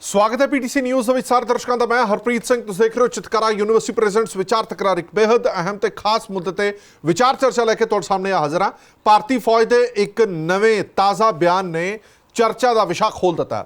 ਸਵਾਗਤ ਹੈ PTC news ਦੇ ਵਿੱਚ ਸਾਰੇ ਦਰਸ਼ਕਾਂ ਦਾ। ਮੈਂ ਹਰਪ੍ਰੀਤ ਸਿੰਘ, ਤੁਸੀਂ ਦੇਖ ਰਹੇ ਹੋ ਚਿਤਕਾਰਾ ਯੂਨੀਵਰਸਿਟੀ ਪ੍ਰੈਜ਼ੈਂਟਸ ਵਿਚਾਰ ਤਕਰਾਰ ਇੱਕ ਬੇहद ਅਹਿਮ ਤੇ ਖਾਸ ਮੁੱਦੇ ਤੇ ਵਿਚਾਰ ਚਰਚਾ ਲੈ ਕੇ ਤੁਹਾਡੇ ਸਾਹਮਣੇ ਹਾਜ਼ਰ ਹਾਂ। ਭਾਰਤੀ ਫੌਜ ਦੇ ਇੱਕ ਨਵੇਂ ਤਾਜ਼ਾ ਬਿਆਨ ਨੇ ਚਰਚਾ ਦਾ ਵਿਸ਼ਾ ਖੋਲ ਦਿੱਤਾ।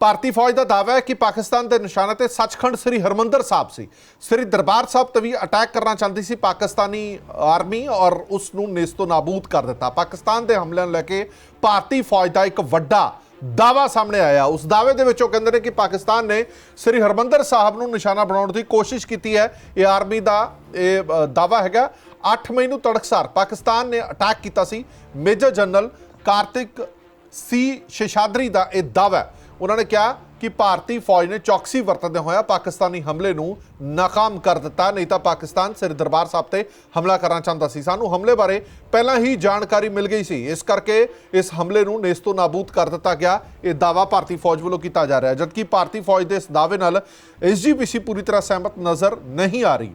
ਭਾਰਤੀ ਫੌਜ ਦਾ ਦਾਅਵਾ ਹੈ ਕਿ ਪਾਕਿਸਤਾਨ ਦੇ ਨਿਸ਼ਾਨੇ ਤੇ ਸੱਚਖੰਡ ਸ੍ਰੀ ਹਰਮੰਦਰ ਸਾਹਿਬ ਸੀ। ਸ੍ਰੀ ਦਰਬਾਰ ਸਾਹਿਬ ਤੇ ਵੀ ਅਟੈਕ ਕਰਨਾ ਚਾਹੁੰਦੀ ਸੀ ਪਾਕਿਸਤਾਨੀ ਆਰਮੀ ਔਰ ਉਸ ਨੂੰ ਨੇਸਤੋ ਨਾਬੂਦ ਕਰ ਦਿੱਤਾ। ਪਾਕਿਸਤਾਨ ਦੇ ਹਮਲਿਆਂ ਨੂੰ ਲੈ ਕੇ ਭਾਰਤੀ ਫੌਜ ਦਾ ਇੱਕ ਵੱਡਾ ਦਾਵਾ ਸਾਹਮਣੇ ਆਇਆ। ਉਸ ਦਾਅਵੇ ਦੇ ਵਿੱਚ ਉਹ ਕਹਿੰਦੇ ਨੇ ਕਿ ਪਾਕਿਸਤਾਨ ਨੇ ਸ੍ਰੀ ਹਰਮੰਦਰ ਸਾਹਿਬ ਨੂੰ ਨਿਸ਼ਾਨਾ ਬਣਾਉਣ ਦੀ ਕੋਸ਼ਿਸ਼ ਕੀਤੀ ਹੈ। ਇਹ ਆਰਮੀ ਦਾ ਇਹ ਅ, ਦਾਅਵਾ ਹੈਗਾ। 8 ਮਈ ਨੂੰ ਤੜਕਸਾਰ ਪਾਕਿਸਤਾਨ ਨੇ ਅਟੈਕ ਕੀਤਾ ਸੀ। Major general Kartik C Seshadri ਦਾ ਇਹ ਦਾਅਵਾ ਉਹਨਾਂ ਨੇ ਕਿਹਾ ਕਿ ਭਾਰਤੀ ਫੌਜ ਨੇ ਚੌਕਸੀ ਵਰਤਦੇ ਹੋਇਆ ਪਾਕਿਸਤਾਨੀ ਹਮਲੇ ਨੂੰ ਨਾਕਾਮ ਕਰ ਦਿੱਤਾ। ਨਹੀਂ ਤਾਂ ਪਾਕਿਸਤਾਨ ਸਿਰ ਦਰਬਾਰ ਸਾਹਿਬ ਤੇ ਹਮਲਾ ਕਰਨਾ ਚਾਹੁੰਦਾ ਸੀ। ਸਾਨੂੰ ਹਮਲੇ ਬਾਰੇ ਪਹਿਲਾਂ ਹੀ ਜਾਣਕਾਰੀ ਮਿਲ ਗਈ ਸੀ। ਇਸ ਕਰਕੇ ਇਸ ਹਮਲੇ ਨੂੰ ਨੇਸਤੋ ਨਾਬੂਦ ਕਰ ਦਿੱਤਾ ਗਿਆ। ਇਹ ਦਾਅਵਾ ਭਾਰਤੀ ਫੌਜ ਵੱਲੋਂ ਕੀਤਾ ਜਾ ਰਿਹਾ ਜਦਕਿ ਭਾਰਤੀ ਫੌਜ ਦੇ ਇਸ ਦਾਅਵੇ ਨਾਲ ਐਸਜੀਪੀਸੀ ਪੂਰੀ ਤਰ੍ਹਾਂ ਸਹਿਮਤ ਨਜ਼ਰ ਨਹੀਂ ਆ ਰਹੀ।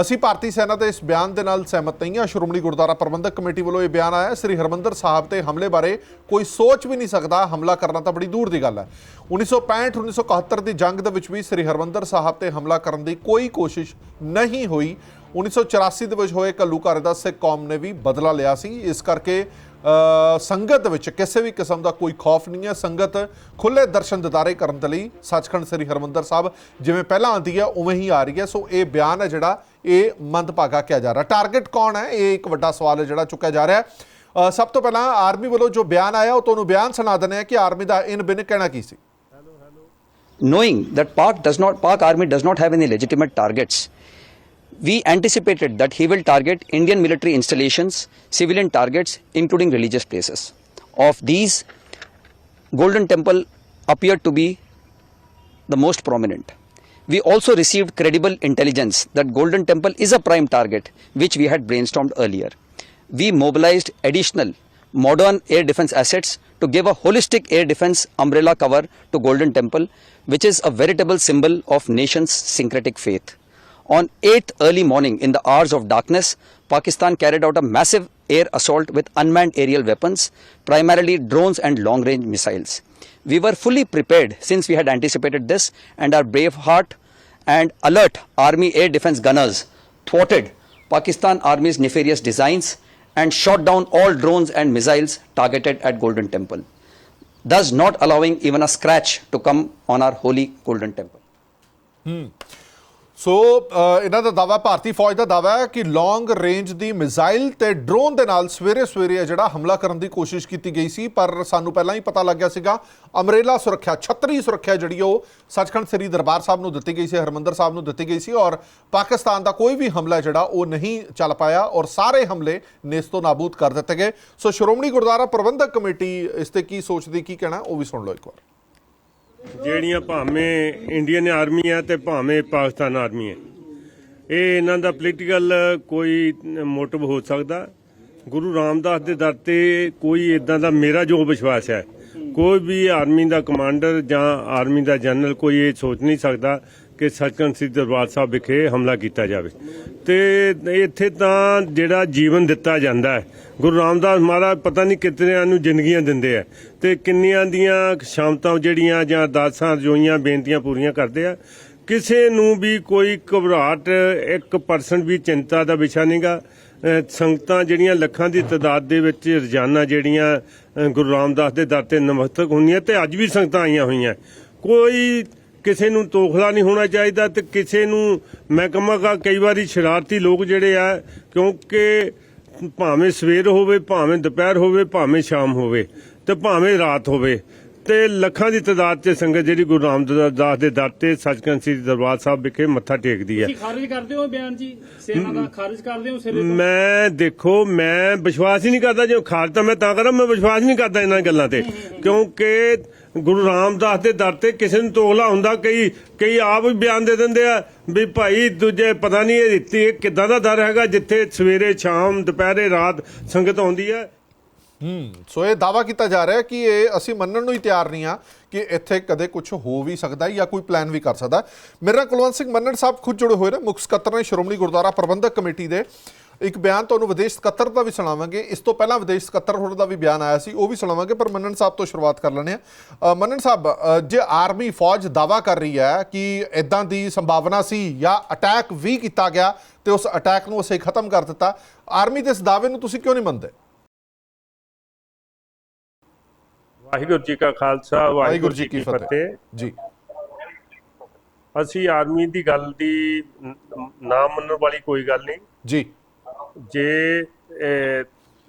ਅਸੀਂ ਭਾਰਤੀ ਸੈਨਾ ਦੇ ਇਸ ਬਿਆਨ ਦੇ ਨਾਲ ਸਹਿਮਤ ਨਹੀਂ ਹਾਂ। ਸ਼੍ਰੋਮਣੀ ਗੁਰਦੁਆਰਾ ਪ੍ਰਬੰਧਕ ਕਮੇਟੀ ਵੱਲੋਂ ਇਹ ਬਿਆਨ ਆਇਆ ਸ੍ਰੀ ਹਰਮੰਦਰ ਸਾਹਿਬ ਤੇ ਹਮਲੇ ਬਾਰੇ ਕੋਈ ਸੋਚ ਵੀ ਨਹੀਂ ਸਕਦਾ। ਹਮਲਾ ਕਰਨਾ ਤਾਂ ਬੜੀ ਦੂਰ ਦੀ ਗੱਲ ਹੈ। 1965 1971 ਦੀ ਜੰਗ ਦੇ ਵਿੱਚ ਵੀ ਸ੍ਰੀ ਹਰਮੰਦਰ ਸਾਹਿਬ ਤੇ ਹਮਲਾ ਕਰਨ ਦੀ ਕੋਈ ਕੋਸ਼ਿਸ਼ ਨਹੀਂ ਹੋਈ। 1984 ਦੇ ਵਿੱਚ ਹੋਏ ਘੱਲੂਘਾਰੇ ਦਾ ਸਿੱਖ ਕੌਮ ਨੇ ਵੀ ਬਦਲਾ ਲਿਆ ਸੀ। ਇਸ ਕਰਕੇ ਸੰਗਤ ਵਿੱਚ ਕਿਸੇ ਵੀ ਕਿਸਮ ਦਾ ਕੋਈ ਖੌਫ ਨਹੀਂ ਹੈ। ਸੰਗਤ ਖੁੱਲੇ ਦਰਸ਼ਨ ਦਿਦਾਰੇ ਕਰਨ ਦੇ ਲਈ ਸੱਚਖੰਡ ਸ੍ਰੀ ਹਰਮੰਦਰ ਸਾਹਿਬ ਜਿਵੇਂ ਪਹਿਲਾਂ ਆਉਂਦੀ ਹੈ, ਉਵੇਂ ਹੀ ਆ ਰਹੀ ਹੈ। ਸੋ ਇਹ ਬਿਆਨ ਹੈ ਜਿਹੜਾ ਇਹ ਮੰਦਭਾਗਾ ਕਿਹਾ ਜਾ ਰਿਹਾ ਟਾਰਗੇਟ ਕੌਣ ਹੈ ਇਹ ਇੱਕ ਵੱਡਾ ਸਵਾਲ ਹੈ ਜਿਹੜਾ ਚੁੱਕਿਆ ਜਾ ਰਿਹਾ ਹੈ ਅ, ਸਭ ਤੋਂ ਪਹਿਲਾਂ ਆਰਮੀ ਵੱਲੋਂ ਜੋ ਬਿਆਨ ਆਇਆ ਉਹ ਤੁਹਾਨੂੰ ਬਿਆਨ ਸੁਣਾ ਦਿੰਦੇ ਆ ਕਿ ਆਰਮੀ ਦਾ ਇਨ ਬਿਨ ਕਹਿਣਾ ਕੀ ਸੀ knowing that Pak does not Pak army does not have any legitimate targets, we anticipated that he will target Indian military installations, civilian targets, including religious places. Of these, Golden Temple appeared to be the most prominent. We also received credible intelligence that Golden Temple is a prime target, which we had brainstormed earlier. We mobilized additional modern air defense assets to give a holistic air defense umbrella cover to Golden Temple, which is a veritable symbol of nation's syncretic faith. On 8th early morning in the hours of darkness, Pakistan carried out a massive air assault with unmanned aerial weapons, primarily drones and long range missiles. We were fully prepared since we had anticipated this, and our brave heart and alert army air defense gunners thwarted Pakistan Army's nefarious designs and shot down all drones and missiles targeted at Golden Temple, thus not allowing even a scratch to come on our holy Golden Temple. Hmm. So ਇਹਨਾਂ ਦਾ ਦਾਵਾ ਭਾਰਤੀ ਫੌਜ ਦਾ ਦਾਵਾ ਹੈ ਕਿ long range ਦੀ ਮਿਜ਼ਾਈਲ ਤੇ ਡਰੋਨ ਦੇ ਨਾਲ ਸਵੇਰੇ ਸਵੇਰੇ ਜਿਹੜਾ ਹਮਲਾ ਕਰਨ ਦੀ ਕੋਸ਼ਿਸ਼ ਕੀਤੀ ਗਈ ਸੀ, ਪਰ ਸਾਨੂੰ ਪਹਿਲਾਂ ਹੀ ਪਤਾ ਲੱਗਿਆ ਸੀਗਾ, ਅਮਰੇਲਾ ਸੁਰੱਖਿਆ, ਛਤਰੀ ਸੁਰੱਖਿਆ ਜਿਹੜੀ ਉਹ ਸੱਚਖੰਡ ਸ੍ਰੀ ਦਰਬਾਰ ਸਾਹਿਬ ਨੂੰ ਦਿੱਤੀ ਗਈ ਸੀ, ਹਰਮੰਦਰ ਸਾਹਿਬ ਨੂੰ ਦਿੱਤੀ ਗਈ ਸੀ ਔਰ ਪਾਕਿਸਤਾਨ ਦਾ ਕੋਈ ਵੀ ਹਮਲਾ ਜਿਹੜਾ ਉਹ ਨਹੀਂ ਚੱਲ ਪਾਇਆ ਔਰ ਸਾਰੇ ਹਮਲੇ ਨੇਸਤੋ ਨਾਬੂਦ ਕਰ ਦਿੱਤੇ ਗਏ। ਸੋ ਸ਼੍ਰੋਮਣੀ ਗੁਰਦੁਆਰਾ ਪ੍ਰਬੰਧਕ ਕਮੇਟੀ ਇਸ ਤੇ ਕੀ ਸੋਚਦੀ, ਕੀ ਕਹਿਣਾ, ਉਹ ਵੀ ਸੁਣ ਲਓ ਇੱਕ ਵਾਰ। ਜਿਹੜੀਆਂ ਭਾਵੇਂ ਇੰਡੀਅਨ ਆਰਮੀ ਹੈ ਤੇ ਭਾਵੇਂ ਪਾਕਿਸਤਾਨ ਆਰਮੀ ਹੈ ਇਹ ਇਹਨਾਂ ਦਾ ਪੋਲੀਟੀਕਲ ਕੋਈ ਮੋਟਿਵ ਹੋ ਸਕਦਾ। ਗੁਰੂ ਰਾਮਦਾਸ ਦੇ ਦਰ ਤੇ ਕੋਈ ਇਦਾਂ ਦਾ ਮੇਰਾ ਜੋ ਵਿਸ਼ਵਾਸ ਹੈ, ਕੋਈ ਵੀ ਆਰਮੀ ਦਾ ਕਮਾਂਡਰ ਜਾਂ ਆਰਮੀ ਦਾ ਜਨਰਲ ਕੋਈ ਇਹ ਸੋਚ ਨਹੀਂ ਸਕਦਾ ਕਿ ਸੱਚਖੰਡ ਸ੍ਰੀ ਦਰਬਾਰ ਸਾਹਿਬ ਵਿਖੇ ਹਮਲਾ ਕੀਤਾ ਜਾਵੇ। ਤੇ ਇੱਥੇ ਤਾਂ ਜਿਹੜਾ ਜੀਵਨ ਦਿੱਤਾ ਜਾਂਦਾ ਹੈ, ਗੁਰੂ ਰਾਮਦਾਸ ਮਹਾਰਾਜ ਪਤਾ ਨਹੀਂ ਕਿਤਨਿਆਂ ਨੂੰ ਜ਼ਿੰਦਗੀਆਂ ਦਿੰਦੇ ਆ ਤੇ ਕਿੰਨੀਆਂ ਦੀਆਂ ਸ਼ਾਮਤਾਂ ਜਿਹੜੀਆਂ ਜਾਂ ਅਰਦਾਸਾਂ ਰਜੋਈਆਂ ਬੇਨਤੀਆਂ ਪੂਰੀਆਂ ਕਰਦੇ ਆ, ਕਿਸੇ ਨੂੰ ਵੀ ਕੋਈ ਘਬਰਾਹਟ 1% ਵੀ ਚਿੰਤਾ ਦਾ ਵਿਸ਼ਾ ਨਹੀਂਗਾ ਅਹ ਸੰਗਤਾਂ ਜਿਹੜੀਆਂ ਲੱਖਾਂ ਦੀ ਤਾਦਾਦ ਦੇ ਵਿੱਚ ਰੋਜ਼ਾਨਾ ਜਿਹੜੀਆਂ ਗੁਰੂ ਰਾਮਦਾਸ ਦੇ ਦਰ ਤੇ ਨਮਸਤਕ ਹੁੰਦੀਆਂ ਤੇ ਅੱਜ ਵੀ ਸੰਗਤਾਂ ਆਈਆਂ ਹੋਈਆਂ। ਕੋਈ ਕਿਸੇ ਨੂੰ ਤੋਖਲਾ ਨਹੀਂ ਹੋਣਾ ਚਾਹੀਦਾ ਤੇ ਕਿਸੇ ਨੂੰ ਮੈਂ ਕਹਾਂਗਾ ਕਈ ਵਾਰੀ ਸ਼ਰਾਰਤੀ ਲੋਕ ਜਿਹੜੇ ਆ, ਕਿਉਂਕਿ ਭਾਵੇਂ ਸਵੇਰ ਹੋਵੇ, ਭਾਵੇਂ ਦੁਪਹਿਰ ਹੋਵੇ, ਭਾਵੇਂ ਸ਼ਾਮ ਹੋਵੇ ਤੇ ਭਾਵੇਂ ਰਾਤ ਹੋਵੇ ਤੇ ਲੱਖਾਂ ਦੀ ਤਾਦਾਦ 'ਚ ਸੰਗਤ ਜਿਹੜੀ ਗੁਰੂ ਰਾਮਦਾਸ ਦੇ ਦਰ ਤੇ ਸੱਚਖੰਡ ਸ੍ਰੀ ਦਰਬਾਰ ਸਾਹਿਬ ਵਿਖੇ ਮੱਥਾ ਟੇਕਦੀ ਹੈ। ਤੁਸੀਂ ਖਾਰਜ ਕਰਦੇ ਹੋ ਬਿਆਨ ਜੀ? ਸੇਨਾ ਦਾ ਖਾਰਜ ਕਰਦੇ ਹੋ ਸਿਰੇ ਤੋਂ? ਮੈਂ ਦੇਖੋ ਮੈਂ ਵਿਸ਼ਵਾਸ ਹੀ ਨਹੀਂ ਕਰਦਾ ਜੇ ਖਾਲਸਾ ਤਾਂ ਮੈਂ ਤਾਂ ਕਰਾਂ ਮੈਂ ਵਿਸ਼ਵਾਸ ਨਹੀਂ ਕਰਦਾ ਇਹਨਾਂ ਗੱਲਾਂ ਤੇ। ਕਿਉਂਕਿ ਗੁਰੂ ਰਾਮਦਾਸ ਦੇ ਦਰ ਤੇ ਕਿਸੇ ਨੂੰ ਤੋਗਲਾ ਹੁੰਦਾ ਕਈ ਕਈ ਆਪ ਵੀ ਬਿਆਨ ਦੇ ਦਿੰਦੇ ਆ ਵੀ ਭਾਈ ਦੂਜੇ ਪਤਾ ਨਹੀਂ ਇਹ ਦਿੱਤੀ ਕਿੱਦਾਂ ਦਾ ਦਰ ਹੈਗਾ ਜਿੱਥੇ ਸਵੇਰੇ ਸ਼ਾਮ ਦੁਪਹਿਰੇ ਰਾਤ ਸੰਗਤ ਆਉਂਦੀ ਹੈ ਹੂੰ, ਸੋ ਇਹ ਦਾਵਾ ਕੀਤਾ ਜਾ ਰਿਹਾ ਹੈ ਕਿ ਇਹ ਅਸੀਂ ਮੰਨਣ ਨੂੰ ਹੀ ਤਿਆਰ ਨਹੀਂ ਆ ਕਿ ਇੱਥੇ ਕਦੇ ਕੁਝ ਹੋ ਵੀ ਸਕਦਾ ਹੈ ਜਾਂ ਕੋਈ ਪਲਾਨ ਵੀ ਕਰ ਸਕਦਾ। ਮੇਰੇ ਨਾਲ ਕੁਲਵੰਤ ਸਿੰਘ ਮੰਨਣ ਸਾਹਿਬ ਖੁਦ ਜੁੜੇ ਹੋਏ ਨੇ, ਮੁੱਖ ਸਕੱਤਰ ਨੇ ਸ਼੍ਰੋਮਣੀ ਗੁਰਦੁਆਰਾ ਪ੍ਰਬੰਧਕ ਕਮੇਟੀ ਦੇ। ਇੱਕ ਬਿਆਨ ਤੁਹਾਨੂੰ ਵਿਦੇਸ਼ ਸਕੱਤਰ ਦਾ ਵੀ ਸੁਣਾਵਾਂਗੇ। ਇਸ ਤੋਂ ਪਹਿਲਾਂ ਵਿਦੇਸ਼ ਸਕੱਤਰ ਹੋਰ ਦਾ ਵੀ ਬਿਆਨ ਆਇਆ ਸੀ, ਉਹ ਵੀ ਸੁਣਾਵਾਂਗੇ, ਪਰ ਮੰਨਣ ਸਾਹਿਬ ਤੋਂ ਸ਼ੁਰੂਆਤ ਕਰ ਲੈਂਦੇ ਆ ਮੰਨਣ ਸਾਹਿਬ ਜੇ ਆਰਮੀ ਫੌਜ ਦਾਵਾ ਕਰ ਰਹੀ ਹੈ ਕਿ ਇਦਾਂ ਦੀ ਸੰਭਾਵਨਾ ਸੀ ਜਾਂ ਅਟੈਕ ਵੀ ਕੀਤਾ ਗਿਆ ਤੇ ਉਸ ਅਟੈਕ ਨੂੰ ਅਸੀਂ ਖਤਮ ਕਰ ਦਿੱਤਾ, ਆਰਮੀ ਦੇ ਇਸ ਦਾਅਵੇ ਨੂੰ ਤੁਸੀਂ ਕਿਉਂ ਨਹੀਂ ਮੰਨਦੇ? ਵਾਹਿਗੁਰੂ ਜੀ ਕਾ ਖਾਲਸਾ ਵਾਹਿਗੁਰੂ ਜੀ ਕੀ ਫਤਿਹ। ਜੀ। ਅਸੀਂ ਆਰਮੀ ਦੀ ਗੱਲ ਦੀ ਨ- ਮੰਨਣ ਵਾਲੀ ਕੋਈ ਗੱਲ ਨਹੀਂ। ਜੀ। ਜੇ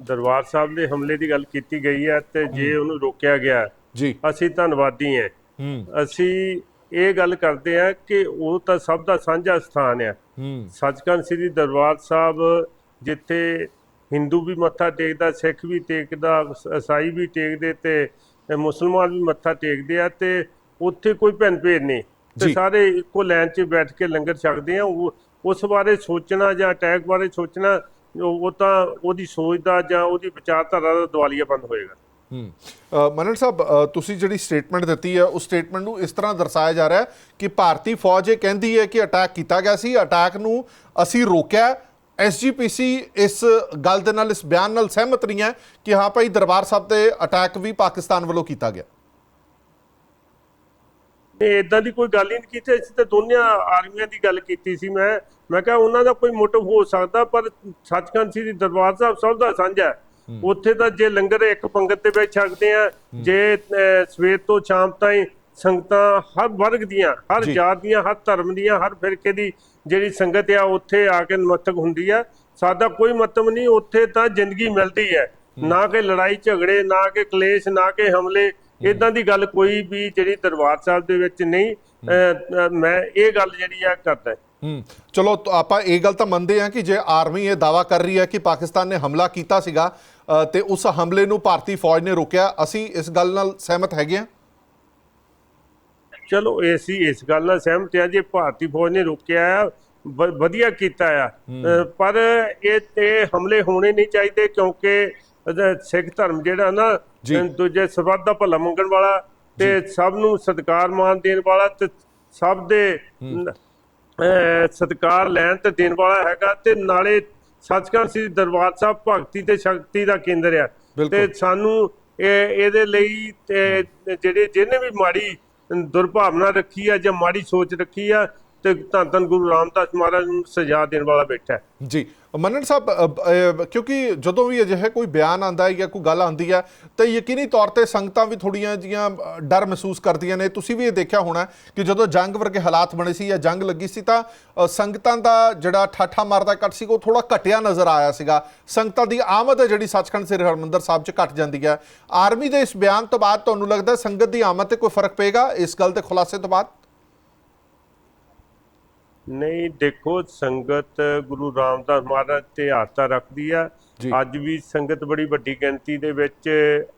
ਦਰਬਾਰ ਸਾਹਿਬ ਦੇ ਹਮਲੇ ਦੀ ਗੱਲ ਕੀਤੀ ਗਈ ਹੈ ਤੇ ਜੇ ਉਹਨੂੰ ਰੋਕਿਆ ਗਿਆ ਜੀ। ਅਸੀਂ ਧੰਨਵਾਦੀ ਹਾਂ। ਅਸੀਂ ਇਹ ਗੱਲ ਕਰਦੇ ਹਾਂ ਕਿ ਉਹ ਤਾਂ ਸਭ ਦਾ ਸਾਂਝਾ ਸਥਾਨ ਹੈ। ਹੂੰ। ਸੱਚਖੰਡ ਸ੍ਰੀ ਦਰਬਾਰ ਸਾਹਿਬ ਜਿੱਥੇ ਹਿੰਦੂ ਵੀ ਮੱਥਾ ਟੇਕਦਾ ਸਿੱਖ ਵੀ ਟੇਕਦਾ ਈਸਾਈ ਵੀ ਟੇਕਦੇ ਤੇ ਮੁਸਲਮਾਨ ਵੀ ਮੱਥਾ ਟੇਕਦੇ ਆ ਤੇ ਉੱਥੇ ਕੋਈ ਭਿੰਨ ਭੇਦ ਨਹੀਂ। ਤੇ। ਸਾਰੇ ਇੱਕੋ ਲਾਈਨ 'ਚ ਬੈਠ ਕੇ ਲੰਗਰ ਛਕਦੇ ਆ ਉਸ ਬਾਰੇ ਸੋਚਣਾ ਜਾਂ ਅਟੈਕ ਬਾਰੇ ਸੋਚਣਾ ਉਹ ਤਾਂ ਉਹਦੀ ਸੋਚ ਦਾ ਜਾਂ ਉਹਦੀ ਵਿਚਾਰਧਾਰਾ ਦਾ ਦਿਵਾਲੀਆ ਬੰਦ ਹੋਏਗਾ। ਹੂੰ। ਅ, ਮਨਨ ਸਾਹਿਬ ਤੁਸੀਂ ਜਿਹੜੀ ਸਟੇਟਮੈਂਟ ਦਿੱਤੀ ਹੈ ਉਸ ਸਟੇਟਮੈਂਟ ਨੂੰ ਇਸ ਤਰ੍ਹਾਂ ਦਰਸਾਇਆ ਜਾ ਰਿਹਾ ਹੈ ਕਿ ਭਾਰਤੀ ਫੌਜ ਇਹ ਕਹਿੰਦੀ ਹੈ ਕਿ ਅਟੈਕ ਕੀਤਾ ਗਿਆ ਸੀ ਅਟੈਕ ਨੂੰ ਅਸੀਂ ਰੋਕਿਆ ਐਸਜੀਪੀਸੀ ਇਸ ਗੱਲ ਦੇ ਨਾਲ ਇਸ ਬਿਆਨ ਨਾਲ ਸਹਿਮਤ ਨਹੀਂ ਹੈ ਕਿ ਹਾਂ ਭਾਈ ਦਰਬਾਰ ਸਾਹਿਬ ਤੇ ਅਟੈਕ ਵੀ ਪਾਕਿਸਤਾਨ ਵੱਲੋਂ ਕੀਤਾ ਗਿਆ। ਇਹ ਇਦਾਂ ਦੀ ਕੋਈ ਗੱਲ ਹੀ ਨਹੀਂ ਕੀਤੀ। ਅਸੀਂ ਤਾਂ ਦੋਨਿਆਂ ਆਰਮੀਆਂ ਦੀ ਗੱਲ ਕੀਤੀ ਸੀ ਮੈਂ। ਮੈਂ ਕਿਹਾ ਉਹਨਾਂ ਦਾ ਕੋਈ ਮੋਟਿਵ ਹੋ ਸਕਦਾ ਪਰ ਸੱਚਖੰਡ ਸ੍ਰੀ ਦਰਬਾਰ ਸਾਹਿਬ ਸਭ ਦਾ ਸਾਂਝਾ ਹੈ। ਉੱਥੇ ਤਾਂ ਜੇ ਲੰਗਰ ਇੱਕ ਪੰਗਤ ਦੇ ਵਿੱਚ ਛਕਦੇ ਆ ਜੇ ਸਵੇਰ ਤੋਂ ਸ਼ਾਮ ਤਾਈਂ ਸੰਗਤਾਂ ਹਰ ਵਰਗ ਦੀਆਂ ਹਰ। ਜਾਤ ਦੀਆਂ ਹਰ ਧਰਮ ਦੀਆਂ ਹਰ ਫਿਰਕੇ ਦੀ ਜਿਹੜੀ ਸੰਗਤ ਆ ਉੱਥੇ ਆ ਕੇ ਨਮਸਤਕ ਹੁੰਦੀ ਆ। ਸਾਡਾ ਕੋਈ ਮਤਲਬ ਨਹੀਂ ਉੱਥੇ ਤਾਂ ਜ਼ਿੰਦਗੀ ਮਿਲਦੀ ਹੈ। ਨਾ ਕਿ ਲੜਾਈ ਝਗੜੇ ਨਾ ਕਿ ਕਲੇਸ਼ ਨਾ ਕਿ ਹਮਲੇ। ਇਦਾਂ ਦੀ ਗੱਲ ਕੋਈ ਵੀ ਜਿਹੜੀ ਦਰਬਾਰ ਸਾਹਿਬ ਦੇ ਵਿੱਚ ਨਹੀਂ ਮੈਂ ਇਹ ਗੱਲ ਜਿਹੜੀ ਆ ਕਰਦਾ ਹੂੰ। ਚਲੋ ਆਪਾਂ ਇਹ ਗੱਲ ਤਾਂ ਮੰਨਦੇ ਹਾਂ ਕਿ ਜੇ ਆਰਮੀ ਇਹ ਦਾਵਾ ਕਰ ਰਹੀ ਹੈ ਕਿ ਪਾਕਿਸਤਾਨ ਨੇ ਹਮਲਾ ਕੀਤਾ ਸੀਗਾ ਤੇ ਉਸ ਹਮਲੇ ਨੂੰ ਭਾਰਤੀ ਫੌਜ ਨੇ ਰੋਕਿਆ ਅਸੀਂ ਇਸ ਗੱਲ ਨਾਲ ਸਹਿਮਤ ਹੈਗੇ ਹਾਂ। ਚਲੋ ਅਸੀਂ ਇਸ ਗੱਲ ਨਾਲ ਸਹਿਮਤ ਹਾਂ ਜੇ ਭਾਰਤੀ ਫੌਜ ਨੇ ਰੋਕਿਆ ਆ ਵਧੀਆ ਕੀਤਾ ਆ। ਪਰ ਇਹ ਤੇ ਹਮਲੇ ਹੋਣੇ ਨਹੀਂ ਚਾਹੀਦੇ ਕਿਉਂਕਿ ਸਿੱਖ ਧਰਮ ਜਿਹੜਾ ਨਾ ਦੂਜੇ ਸਰਬੱਤ ਦਾ ਭਲਾ ਮੰਗਣ ਵਾਲਾ ਤੇ ਸਭ ਨੂੰ ਸਤਿਕਾਰ ਮਾਨ ਦੇਣ ਵਾਲਾ ਤੇ ਸਭ ਦੇ ਸਤਿਕਾਰ ਲੈਣ ਤੇ ਦੇਣ ਵਾਲਾ ਹੈਗਾ ਤੇ ਨਾਲੇ ਸੱਚਖੰਡ ਸ੍ਰੀ ਦਰਬਾਰ ਸਾਹਿਬ ਭਗਤੀ ਤੇ ਸ਼ਕਤੀ ਦਾ ਕੇਂਦਰ ਆ। ਤੇ ਸਾਨੂੰ ਇਹ ਇਹਦੇ ਲਈ ਤੇ ਜਿਹੜੇ ਜਿਹਨੇ ਵੀ ਮਾੜੀ ਦੁਰਭਾਵਨਾ ਰੱਖੀ ਆ ਜਾਂ ਮਾੜੀ ਸੋਚ ਰੱਖੀ ਆ ਤੇ ਧੰਨ ਧੰਨ ਗੁਰੂ ਰਾਮਦਾਸ ਮਹਾਰਾਜ ਨੂੰ ਸਜ਼ਾ ਦੇਣ ਵਾਲਾ ਬੈਠਾ ਹੈ। ਜੀ ਮੰਨਣ ਸਾਹਿਬ ਅ, ਅ, ਕਿਉਂਕਿ ਜਦੋਂ ਵੀ ਅਜਿਹਾ ਕੋਈ ਬਿਆਨ ਆਂਦਾ ਹੈ ਜਾਂ ਕੋਈ ਗੱਲ ਆਂਦੀ ਹੈ ਤਾਂ ਯਕੀਨੀ ਤੌਰ ਤੇ ਸੰਗਤਾਂ ਵੀ ਥੋੜੀਆਂ ਜੀਆਂ ਅ, ਡਰ ਮਹਿਸੂਸ ਕਰਦੀਆਂ ਨੇ। ਤੁਸੀਂ ਵੀ ਇਹ ਦੇਖਿਆ ਹੋਣਾ ਕਿ ਜਦੋਂ ਜੰਗ ਵਰਗੇ ਹਾਲਾਤ ਬਣੇ ਸੀ ਜਾਂ ਜੰਗ ਲੱਗੀ ਸੀ ਤਾਂ ਅ, ਸੰਗਤਾਂ ਦਾ ਜਿਹੜਾ ਠਾਠਾ ਮਾਰਦਾ ਕੱਟ ਸੀ ਉਹ ਥੋੜਾ ਘਟਿਆ ਨਜ਼ਰ ਆਇਆ ਸੀਗਾ। ਸੰਗਤਾਂ ਦੀ ਆਮਦ ਹੈ ਜਿਹੜੀ ਸੱਚਖੰਡ ਸ੍ਰੀ ਹਰਿਮੰਦਰ ਸਾਹਿਬ 'ਚ ਘਟ ਜਾਂਦੀ ਹੈ। ਆਰਮੀ ਦੇ ਇਸ ਬਿਆਨ ਤੋਂ ਬਾਅਦ ਤੁਹਾਨੂੰ ਲੱਗਦਾ ਸੰਗਤ ਦੀ ਆਮਦ ਤੇ ਕੋਈ ਫ਼ਰਕ ਪਏਗਾ? ਇਸ ਗੱਲ ਦੇ ਖੁਲਾਸੇ ਤੋਂ ਬਾਅਦ? ਨਹੀਂ ਦੇਖੋ ਸੰਗਤ ਗੁਰੂ ਰਾਮਦਾਸ ਮਹਾਰਾਜ ਤੇ ਆਸਥਾ ਰੱਖਦੀ ਆ। ਅੱਜ ਵੀ ਸੰਗਤ ਬੜੀ ਵੱਡੀ ਗਿਣਤੀ ਦੇ ਵਿੱਚ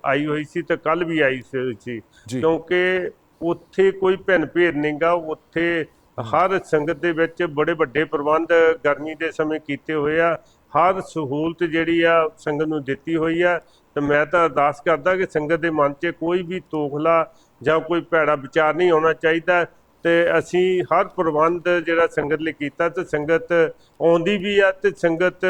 ਆਈ ਹੋਈ ਸੀ ਤੇ ਕੱਲ ਵੀ ਆਈ ਸੀ। ਕਿਉਂਕਿ ਉੱਥੇ ਕੋਈ ਭਿੰਨ ਭੇਦ ਨਹੀਂਗਾ ਉੱਥੇ ਹਰ ਸੰਗਤ ਦੇ ਵਿੱਚ ਬੜੇ ਵੱਡੇ ਪ੍ਰਬੰਧ ਗਰਮੀ ਦੇ ਸਮੇਂ ਕੀਤੇ ਹੋਏ ਆ। ਹਰ ਸਹੂਲਤ ਜਿਹੜੀ ਆ ਸੰਗਤ ਨੂੰ ਦਿੱਤੀ ਹੋਈ ਆ। ਤੇ ਮੈਂ ਤਾਂ ਅਰਦਾਸ ਕਰਦਾ ਕਿ ਸੰਗਤ ਦੇ ਮਨ 'ਚ ਕੋਈ ਵੀ ਤੋਖਲਾ ਜਾਂ ਕੋਈ ਭੈੜਾ ਵਿਚਾਰ ਨਹੀਂ ਆਉਣਾ ਚਾਹੀਦਾ। ਤੇ ਅਸੀਂ ਹਰ ਪ੍ਰਬੰਧ ਜਿਹੜਾ ਸੰਗਤ ਲਈ ਕੀਤਾ ਤੇ ਸੰਗਤ ਆਉਂਦੀ ਵੀ ਆ ਤੇ ਸੰਗਤ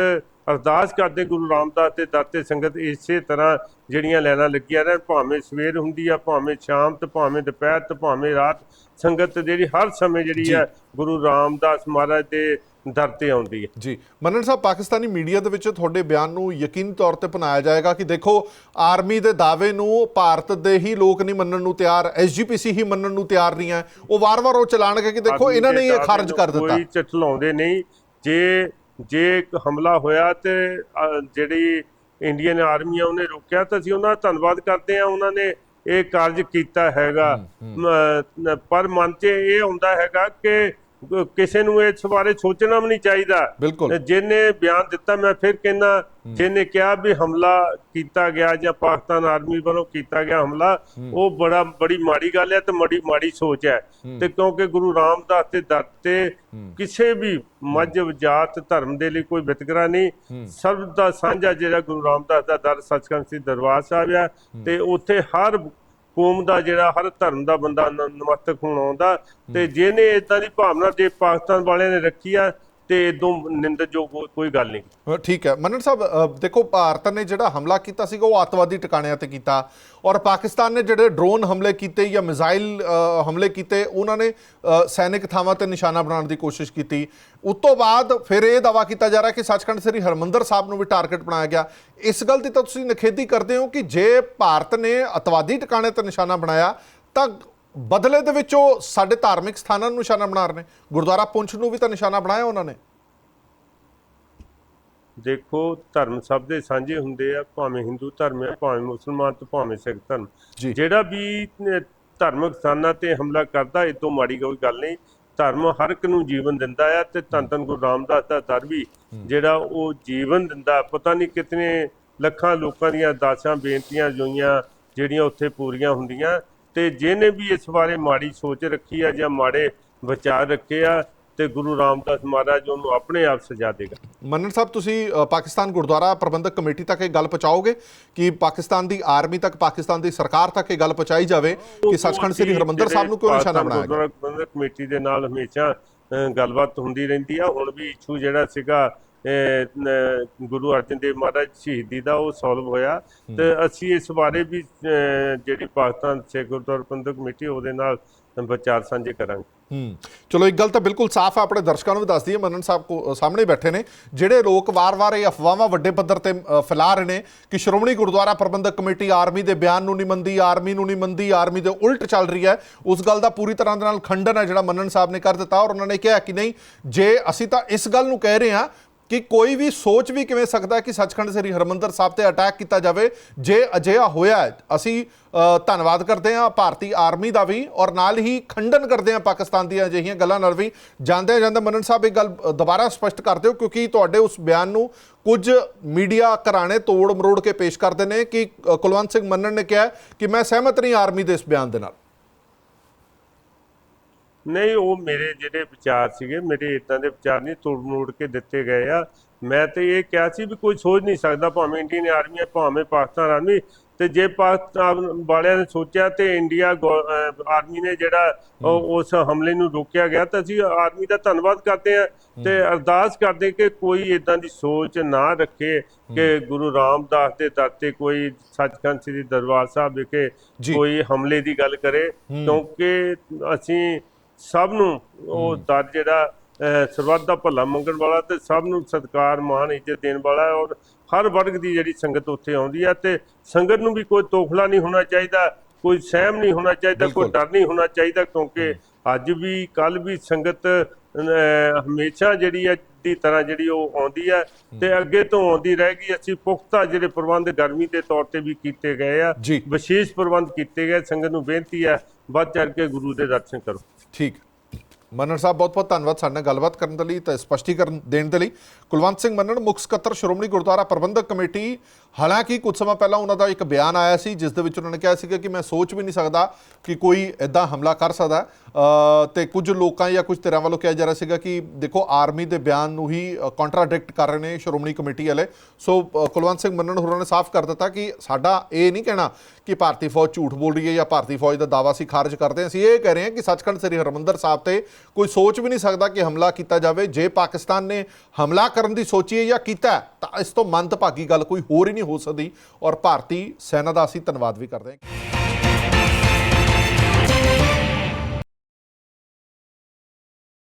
ਅਰਦਾਸ ਕਰਦੇ ਗੁਰੂ ਰਾਮਦਾਸ ਤੇ ਸੰਗਤ ਇਸੇ ਤਰ੍ਹਾਂ ਜਿਹੜੀਆਂ ਲੈਣਾ ਲੱਗੀਆਂ ਰਹਿਣ ਭਾਵੇਂ ਸਵੇਰ ਹੁੰਦੀ ਆ ਭਾਵੇਂ ਸ਼ਾਮ ਤੇ ਭਾਵੇਂ ਦੁਪਹਿਰ ਤੇ ਭਾਵੇਂ ਰਾਤ ਸੰਗਤ ਜਿਹੜੀ ਹਰ ਸਮੇਂ ਜਿਹੜੀ ਆ ਗੁਰੂ ਰਾਮਦਾਸ ਮਹਾਰਾਜ ਦੇ ਦਰ ਤੇ ਆਉਂਦੀ ਹੈ ਜੀ ਮੰਨਣ ਸਾਹਿਬ ਪਾਕਿਸਤਾਨੀ ਮੀਡੀਆ ਦੇ ਵਿੱਚ ਤੁਹਾਡੇ ਬਿਆਨ ਨੂੰ ਯਕੀਨੀ ਤੌਰ ਤੇ ਪਨਾਇਆ ਜਾਏਗਾ ਕਿ ਦੇਖੋ ਆਰਮੀ ਦੇ ਦਾਅਵੇ ਨੂੰ ਭਾਰਤ ਦੇ ਹੀ ਲੋਕ ਨਹੀਂ ਮੰਨਣ ਨੂੰ ਤਿਆਰ ਐਸਜੀਪੀਸੀ ਹੀ ਮੰਨਣ ਨੂੰ ਤਿਆਰ ਨਹੀਂ ਹੈ। ਉਹ ਵਾਰ-ਵਾਰ ਉਹ ਚਲਾਣਗੇ ਕਿ ਦੇਖੋ ਇਹਨਾਂ ਨੇ ਇਹ ਖਾਰਜ ਕਰ ਦਿੱਤਾ। ਕੋਈ ਚਟਲਾਉਂਦੇ ਨਹੀਂ ਜੇ ਜੇ ਇੱਕ ਹਮਲਾ ਹੋਇਆ ਤੇ ਜਿਹੜੀ ਇੰਡੀਅਨ ਆਰਮੀ ਆ ਉਹਨੇ ਰੋਕਿਆ ਤਾਂ ਅਸੀਂ ਉਹਨਾਂ ਦਾ ਧੰਨਵਾਦ ਕਰਦੇ ਆ ਉਹਨਾਂ ਨੇ ਇਹ ਕਾਰਜ ਕੀਤਾ ਹੈਗਾ। ਪਰ ਮਨ 'ਚ ਇਹ ਆਉਂਦਾ ਹੈਗਾ ਕ- ਕਿਸੇ ਨੂੰ ਇਸ ਬਾਰੇ ਸੋਚਣਾ ਵੀ ਨਹੀਂ ਚਾਹੀਦਾ। ਜਿਹਨੇ ਬਿਆਨ ਦਿੱਤਾ ਮੈਂ ਫਿਰ ਕਹਿੰਦਾ ਜਿਹਨੇ ਕਿਹਾ ਵੀ ਹਮਲਾ ਕੀਤਾ ਗਿਆ ਜਾਂ ਪਾਕਿਸਤਾਨ ਆਰਮੀ ਵੱਲੋਂ ਕੀਤਾ ਗਿਆ ਹਮਲਾ ਉਹ ਬੜਾ ਬੜੀ ਮਾੜੀ ਗੱਲ ਹੈ ਤੇ ਬੜੀ ਮਾੜੀ ਸੋਚ ਹੈ। ਤੇ ਕਿਉਂਕਿ ਗੁਰੂ ਰਾਮਦਾਸ ਦੇ ਦਰ ਤੇ ਕਿਸੇ ਵੀ ਮਜ੍ਹਬ ਜਾਤ ਧਰਮ ਦੇ ਲਈ ਕੋਈ ਵਿਤਕਰਾ ਨਹੀਂ। ਸਰਬ ਦਾ ਸਾਂਝਾ ਜਿਹੜਾ ਗੁਰੂ ਰਾਮਦਾਸ ਦਾ ਦਰ ਸੱਚਖੰਡ ਸ੍ਰੀ ਦਰਬਾਰ ਸਾਹਿਬ ਆ ਤੇ ਉੱਥੇ ਹਰ ਕੌਮ ਦਾ ਜਿਹੜਾ ਹਰ ਧਰਮ ਦਾ ਬੰਦਾ ਨਮਸਤਕ ਹੋਣ ਆਉਂਦਾ ਤੇ ਜਿਹਨੇ ਇਦਾਂ ਦੀ ਭਾਵਨਾ ਜੇ ਪਾਕਿਸਤਾਨ ਵਾਲਿਆਂ ਨੇ ਰੱਖੀ ਆ ਤੇ ਇਦੋਂ ਨਿੰਦਣਯੋਗ ਕੋਈ ਗੱਲ ਨਹੀਂ। ਠੀਕ ਹੈ। ਮੰਨਣ ਸਾਹਿਬ ਦੇਖੋ, ਭਾਰਤ ਨੇ ਜਿਹੜਾ ਹਮਲਾ ਕੀਤਾ ਸੀਗਾ, ਉਹ ਅੱਤਵਾਦੀ ਟਿਕਾਣਿਆਂ ਤੇ ਕੀਤਾ ਔਰ ਪਾਕਿਸਤਾਨ ਨੇ ਜਿਹੜੇ ਡਰੋਨ ਹਮਲੇ ਕੀਤੇ ਜਾਂ ਮਿਜ਼ਾਈਲ ਹਮਲੇ ਕੀਤੇ, ਉਹਨਾਂ ਨੇ ਸੈਨਿਕ ਥਾਵਾਂ ਤੇ ਨਿਸ਼ਾਨਾ ਬਣਾਉਣ ਦੀ ਕੋਸ਼ਿਸ਼ ਕੀਤੀ। ਉਸ ਤੋਂ ਬਾਅਦ ਫਿਰ ਇਹ ਦਾਵਾ ਕੀਤਾ ਜਾ ਰਿਹਾ ਕਿ ਸੱਚਖੰਡ ਸ੍ਰੀ ਹਰਮੰਦਰ ਸਾਹਿਬ ਨੂੰ ਵੀ ਟਾਰਗੇਟ ਬਣਾਇਆ ਗਿਆ। ਇਸ ਗੱਲ ਦੀ ਤਾਂ ਤੁਸੀਂ ਨਖੇਦੀ ਕਰਦੇ ਹੋ ਕਿ ਜੇ ਭਾਰਤ ਨੇ ਅੱਤਵਾਦੀ ਟਿਕਾਣੇ ਤੇ ਨਿਸ਼ਾਨਾ ਬਣਾਇਆ, ਤਾਂ ਬਦਲੇ ਦੇ ਵਿੱਚ ਉਹ ਸਾਡੇ ਧਾਰਮਿਕ ਸਥਾਨਾਂ ਨੂੰ ਨਿਸ਼ਾਨਾ ਬਣਾ ਰਹੇ ਨੇ। ਗੁਰਦੁਆਰਾ ਪੁੰਛ ਨੂੰ ਵੀ ਤਾਂ ਨਿਸ਼ਾਨਾ ਬਣਾਇਆ ਉਹਨਾਂ ਨੇ। ਦੇਖੋ ਧਰਮ ਸਭ ਦੇ ਸਾਂਝੇ ਹੁੰਦੇ ਆ ਭਾਵੇਂ ਹਿੰਦੂ ਧਰਮ ਹੈ ਭਾਵੇਂ ਮੁਸਲਮਾਨ ਤੇ ਭਾਵੇਂ ਸਿੱਖ ਧਰਮ। ਜਿਹੜਾ ਵੀ ਧਾਰਮਿਕ ਸਥਾਨਾਂ ਤੇ ਹਮਲਾ ਕਰਦਾ ਇਹ ਤੋਂ ਮਾੜੀ ਕੋਈ ਗੱਲ ਨਹੀਂ। ਧਰਮ ਹਰ ਇੱਕ ਨੂੰ ਜੀਵਨ ਦਿੰਦਾ ਆ ਤੇ ਧੰਨ ਧੰਨ ਗੁਰੂ ਰਾਮਦਾਸ ਦਾ ਦਰ ਵੀ ਜਿਹੜਾ ਉਹ ਜੀਵਨ ਦਿੰਦਾ। ਪਤਾ ਨਹੀਂ ਕਿਤਨੇ ਲੱਖਾਂ ਲੋਕਾਂ ਦੀਆਂ ਦਾਸਾਂ ਬੇਨਤੀਆਂ ਜੋਈਆਂ ਜਿਹੜੀਆਂ ਉੱਥੇ ਪੂਰੀਆਂ ਹੁੰਦੀਆਂ। ਤੇ ਜਿਹਨੇ ਵੀ ਇਸ ਬਾਰੇ ਮਾੜੀ ਸੋਚ ਰੱਖੀ ਆ ਜਾਂ ਮਾੜੇ ਵਿਚਾਰ ਰੱਖੇ ਆ ਤੇ ਗੁਰੂ ਰਾਮਦਾਸ ਮਹਾਰਾਜ ਉਹਨੂੰ ਆਪਣੇ ਆਪ ਸਜਾ ਦੇਗਾ। ਮੰਨਣ ਸਾਹਿਬ ਤੁਸੀਂ ਪਾਕਿਸਤਾਨ ਗੁਰਦੁਆਰਾ ਪ੍ਰਬੰਧਕ ਕਮੇਟੀ ਤੱਕ ਇਹ ਗੱਲ ਪਹੁੰਚਾਓਗੇ ਕਿ ਪਾਕਿਸਤਾਨ ਦੀ ਆਰਮੀ ਤੱਕ ਪਾਕਿਸਤਾਨ ਦੀ ਸਰਕਾਰ ਤੱਕ ਇਹ ਗੱਲ ਪਹੁੰਚਾਈ ਜਾਵੇ ਕਿ ਸੱਚਖੰਡ ਸ੍ਰੀ ਹਰਮੰਦਰ ਸਾਹਿਬ ਨੂੰ ਕਿਉਂ ਨਿਸ਼ਾਨਾ ਬਣਾਇਆ ਗਿਆ ਗੁਰਦੁਆਰਾ ਪ੍ਰਬੰਧਕ ਕਮੇਟੀ ਦੇ ਨਾਲ ਹਮੇਸ਼ਾ ਗੱਲਬਾਤ ਹੁੰਦੀ ਰਹਿੰਦੀ ਆ। ਹੁਣ ਵੀ ਇਸ਼ੂ ਜਿਹੜਾ ਸੀਗਾ ਗੁਰੂ ਅਰਜਨ ਦੇਵ ਮਹਾਰਾਜ ਸ਼ਹੀਦੀ ਦਾ ਉਹ ਸੋਲਵ ਹੋਇਆ। ਤੇ ਅਸੀਂ ਇਸ ਬਾਰੇ ਵੀ ਜਿਹੜੀ ਪਾਕਿਸਤਾਨ ਸਿੱਖ ਗੁਰਦੁਆਰਾ ਪ੍ਰਬੰਧਕ ਕਮੇਟੀ ਉਹਦੇ ਨਾਲ ਵਿਚਾਰ ਸਾਂਝੇ ਕਰਾਂਗੇ। ਹੂੰ। ਚਲੋ ਇੱਕ ਗੱਲ ਤਾਂ ਬਿਲਕੁਲ ਸਾਫ਼ ਆ ਆਪਣੇ ਦਰਸ਼ਕਾਂ ਨੂੰ ਵੀ ਦੱਸ ਦਈਏ ਮੰਨਣ ਸਾਹਿਬ ਕੋ ਸਾਹਮਣੇ ਬੈਠੇ ਨੇ। ਜਿਹੜੇ ਲੋਕ ਵਾਰ-ਵਾਰ ਇਹ ਅਫਵਾਹਾਂ ਵੱਡੇ ਪੱਧਰ ਤੇ ਫੈਲਾ ਰਹੇ ਨੇ ਕਿ ਸ਼੍ਰੋਮਣੀ ਗੁਰਦੁਆਰਾ ਪ੍ਰਬੰਧਕ ਕਮੇਟੀ ਆਰਮੀ ਦੇ ਬਿਆਨ ਨੂੰ ਨਹੀਂ ਮੰਨਦੀ ਆਰਮੀ ਨੂੰ ਨਹੀਂ ਮੰਨਦੀ ਆਰਮੀ ਦੇ ਉਲਟ ਚੱਲ ਰਹੀ ਹੈ। ਉਸ ਗੱਲ ਦਾ ਪੂਰੀ ਤਰ੍ਹਾਂ ਦੇ ਨਾਲ ਖੰਡਨ ਹੈ ਜਿਹੜਾ ਮੰਨਣ ਸਾਹਿਬ ਨੇ ਕਰ ਦਿੱਤਾ ਔਰ ਉਹਨਾਂ ਨੇ ਕਿਹਾ ਕਿ ਨਹੀਂ ਜੇ ਅਸੀਂ ਤਾਂ ਇਸ ਗੱਲ ਨੂੰ ਕਹਿ ਰਹੇ ਹਾਂ ਕਿ ਕੋਈ ਵੀ ਸੋਚ ਵੀ ਕਿਵੇਂ ਸਕਦਾ ਕਿ ਸੱਚਖੰਡ ਸ੍ਰੀ ਹਰਮੰਦਰ ਸਾਹਿਬ ਤੇ ਅਟੈਕ ਕੀਤਾ ਜਾਵੇ, ਜੇ ਅਜਿਹਾ ਹੋਇਆ ਅਸੀਂ ਧੰਨਵਾਦ ਕਰਦੇ ਹਾਂ ਭਾਰਤੀ ਆਰਮੀ ਦਾ ਵੀ ਔਰ ਨਾਲ ਹੀ ਖੰਡਨ ਕਰਦੇ ਹਾਂ ਪਾਕਿਸਤਾਨ ਦੀਆਂ ਅਜਿਹੀਆਂ ਗੱਲਾਂ ਨਾਲ ਵੀ। ਜਾਂਦੇ ਜਾਂਦੇ ਮੰਨਣ ਸਾਹਿਬ ਇਹ ਗੱਲ ਦੁਬਾਰਾ ਸਪਸ਼ਟ ਕਰ ਦਿਓ ਕਿਉਂਕਿ ਤੁਹਾਡੇ ਉਸ ਬਿਆਨ ਨੂੰ ਕੁਝ ਮੀਡੀਆ ਘਰਾਣੇ ਤੋੜ ਮਰੋੜ ਕੇ ਪੇਸ਼ ਕਰਦੇ ਨੇ ਕਿ ਕੁਲਵੰਤ ਸਿੰਘ ਮੰਨਣ ਨੇ ਕਿਹਾ ਕਿ ਮੈਂ ਸਹਿਮਤ ਨਹੀਂ ਆਰਮੀ ਦੇ ਇਸ ਬਿਆਨ ਦੇ ਨਾਲ। ਨਹੀਂ ਉਹ ਮੇਰੇ ਜਿਹੜੇ ਵਿਚਾਰ ਸੀਗੇ ਮੇਰੇ ਇਦਾਂ ਦੇ ਵਿਚਾਰ ਨਹੀਂ ਤੋੜ ਮੋੜ ਕੇ ਦਿੱਤੇ ਗਏ ਆ। ਮੈਂ ਤੇ ਇਹ ਕਿਹਾ ਸੀ ਵੀ ਕੋਈ ਸੋਚ ਨਹੀਂ ਸਕਦਾ ਭਾਵੇਂ ਇੰਡੀਅਨ ਆਰਮੀ ਹੈ ਭਾਵੇਂ ਪਾਕਿਸਤਾਨ ਆਰਮੀ। ਤੇ ਜੇ ਪਾਕਿਸਤਾਨ ਵਾਲਿਆਂ ਨੇ ਸੋਚਿਆ ਤੇ ਇੰਡੀਆ ਆਰਮੀ ਨੇ ਜਿਹੜਾ ਉਸ ਹਮਲੇ ਨੂੰ ਰੋਕਿਆ ਗਿਆ ਤਾਂ ਅਸੀਂ ਆਰਮੀ ਦਾ ਧੰਨਵਾਦ ਕਰਦੇ ਹਾਂ ਤੇ ਅਰਦਾਸ ਕਰਦੇ ਕਿ ਕੋਈ ਇਦਾਂ ਦੀ ਸੋਚ ਨਾ ਰੱਖੇ ਕਿ ਗੁਰੂ ਰਾਮਦਾਸ ਦੇ ਦਰ ਤੇ ਕੋਈ ਸੱਚਖੰਡ ਸ੍ਰੀ ਦਰਬਾਰ ਸਾਹਿਬ ਵਿਖੇ। ਕੋਈ ਹਮਲੇ ਦੀ ਗੱਲ ਕਰੇ। ਕਿਉਂਕਿ ਅਸੀਂ ਸਭ ਨੂੰ ਉਹ ਦਰ ਜਿਹੜਾ ਸਰਬੱਤ ਦਾ ਭਲਾ ਮੰਗਣ ਵਾਲਾ ਤੇ ਸਭ ਨੂੰ ਸਤਿਕਾਰ ਮਾਣ ਇੱਜ਼ਤ ਦੇਣ ਵਾਲਾ ਔਰ ਹਰ ਵਰਗ ਦੀ ਜਿਹੜੀ ਸੰਗਤ ਉੱਥੇ ਆਉਂਦੀ ਹੈ ਤੇ ਸੰਗਤ ਨੂੰ ਵੀ ਕੋਈ ਤੋਖਲਾ ਨਹੀਂ ਹੋਣਾ ਚਾਹੀਦਾ ਕੋਈ ਸਹਿਮ ਨਹੀਂ ਹੋਣਾ ਚਾਹੀਦਾ ਕੋਈ। ਡਰ ਨਹੀਂ ਹੋਣਾ ਚਾਹੀਦਾ ਕਿਉਂਕਿ ਅੱਜ ਵੀ ਕੱਲ ਵੀ ਸੰਗਤ ਹਮੇਸ਼ਾ ਜਿਹੜੀ ਹੈ ਦੀ ਤਰ੍ਹਾਂ ਜਿਹੜੀ ਉਹ ਆਉਂਦੀ ਹੈ ਤੇ ਅੱਗੇ ਤੋਂ ਆਉਂਦੀ ਰਹੇਗੀ ਅਸੀਂ ਪੁਖਤਾ ਜਿਹੜੇ ਪ੍ਰਬੰਧ ਗਰਮੀ ਦੇ ਤੌਰ ਤੇ ਵੀ ਕੀਤੇ ਗਏ ਆ। ਵਿਸ਼ੇਸ਼ ਪ੍ਰਬੰਧ ਕੀਤੇ ਗਏ। ਸੰਗਤ ਨੂੰ ਬੇਨਤੀ ਹੈ ਵੱਧ ਚੜ ਕੇ ਗੁਰੂ ਦੇ ਦਰਸ਼ਨ ਕਰੋ। ਠੀਕ। ਮੰਨਣ ਸਾਹਿਬ ਬਹੁਤ ਬਹੁਤ ਧੰਨਵਾਦ ਸਾਡੇ ਨਾਲ ਗੱਲਬਾਤ ਕਰਨ ਦੇ ਲਈ ਤੇ ਸਪਸ਼ਟੀਕਰਨ ਦੇਣ ਦੇ ਲਈ। ਕੁਲਵੰਤ ਸਿੰਘ ਮੰਨਣ ਮੁੱਖ ਸਕੱਤਰ ਸ਼੍ਰੋਮਣੀ ਗੁਰਦੁਆਰਾ ਪ੍ਰਬੰਧਕ ਕਮੇਟੀ। ਹਾਲਾਂਕਿ ਕੁਝ ਸਮਾਂ ਪਹਿਲਾਂ ਉਹਨਾਂ ਦਾ ਇੱਕ ਬਿਆਨ ਆਇਆ ਸੀ ਜਿਸ ਦੇ ਵਿੱਚ ਉਹਨਾਂ ਨੇ ਕਿਹਾ ਸੀਗਾ ਕਿ ਮੈਂ ਸੋਚ ਵੀ ਨਹੀਂ ਸਕਦਾ ਕਿ ਕੋਈ ਇਦਾਂ ਹਮਲਾ ਕਰ ਸਕਦਾ। ਤੇ ਕੁਝ ਲੋਕਾਂ ਜਾਂ ਕੁਝ ਧਿਰਾਂ ਵੱਲੋਂ ਕਿਹਾ ਜਾ ਰਿਹਾ ਸੀਗਾ ਕਿ ਦੇਖੋ, ਆਰਮੀ ਦੇ ਬਿਆਨ ਨੂੰ ਹੀ ਕੰਟਰਾਡਿਕਟ ਕਰ ਰਹੇ ਨੇ ਸ਼੍ਰੋਮਣੀ ਕਮੇਟੀ ਵਾਲੇ। ਸੋ ਕੁਲਵੰਤ ਸਿੰਘ ਮੰਨਣ ਹੋਰਾਂ ਨੇ ਸਾਫ਼ ਕਰ ਦਿੱਤਾ ਕਿ ਸਾਡਾ ਇਹ ਨਹੀਂ ਕਹਿਣਾ ਕਿ ਭਾਰਤੀ ਫੌਜ ਝੂਠ ਬੋਲ ਰਹੀ ਹੈ ਜਾਂ ਭਾਰਤੀ ਫੌਜ ਦਾ ਦਾਵਾ ਸੀ ਖਾਰਜ ਕਰਦੇ ਹਾਂ। ਅਸੀਂ ਇਹ ਕਹਿ ਰਹੇ ਹਾਂ ਕਿ ਸੱਚਖੰਡ ਸ੍ਰੀ ਹਰਮੰਦਰ ਸਾਹਿਬ ਤੇ ਕੋਈ ਸੋਚ ਵੀ ਨਹੀਂ ਸਕਦਾ ਕਿ ਹਮਲਾ ਕੀਤਾ ਜਾਵੇ। ਜੇ ਪਾਕਿਸਤਾਨ ਨੇ ਹਮਲਾ ਕਰਨ ਦੀ ਸੋਚੀ ਹੈ ਜਾਂ ਕੀਤਾ ਤਾਂ ਇਸ ਤੋਂ ਮੰਦਭਾਗੀ ਗੱਲ ਕੋਈ ਹੋਰ ਹੀ ਨਹੀਂ ਹੋ ਸਕਦੀ ਔਰ ਭਾਰਤੀ ਸੈਨਾ ਦਾ ਅਸੀਂ ਧੰਨਵਾਦ ਵੀ ਕਰਦੇ ਹਾਂ।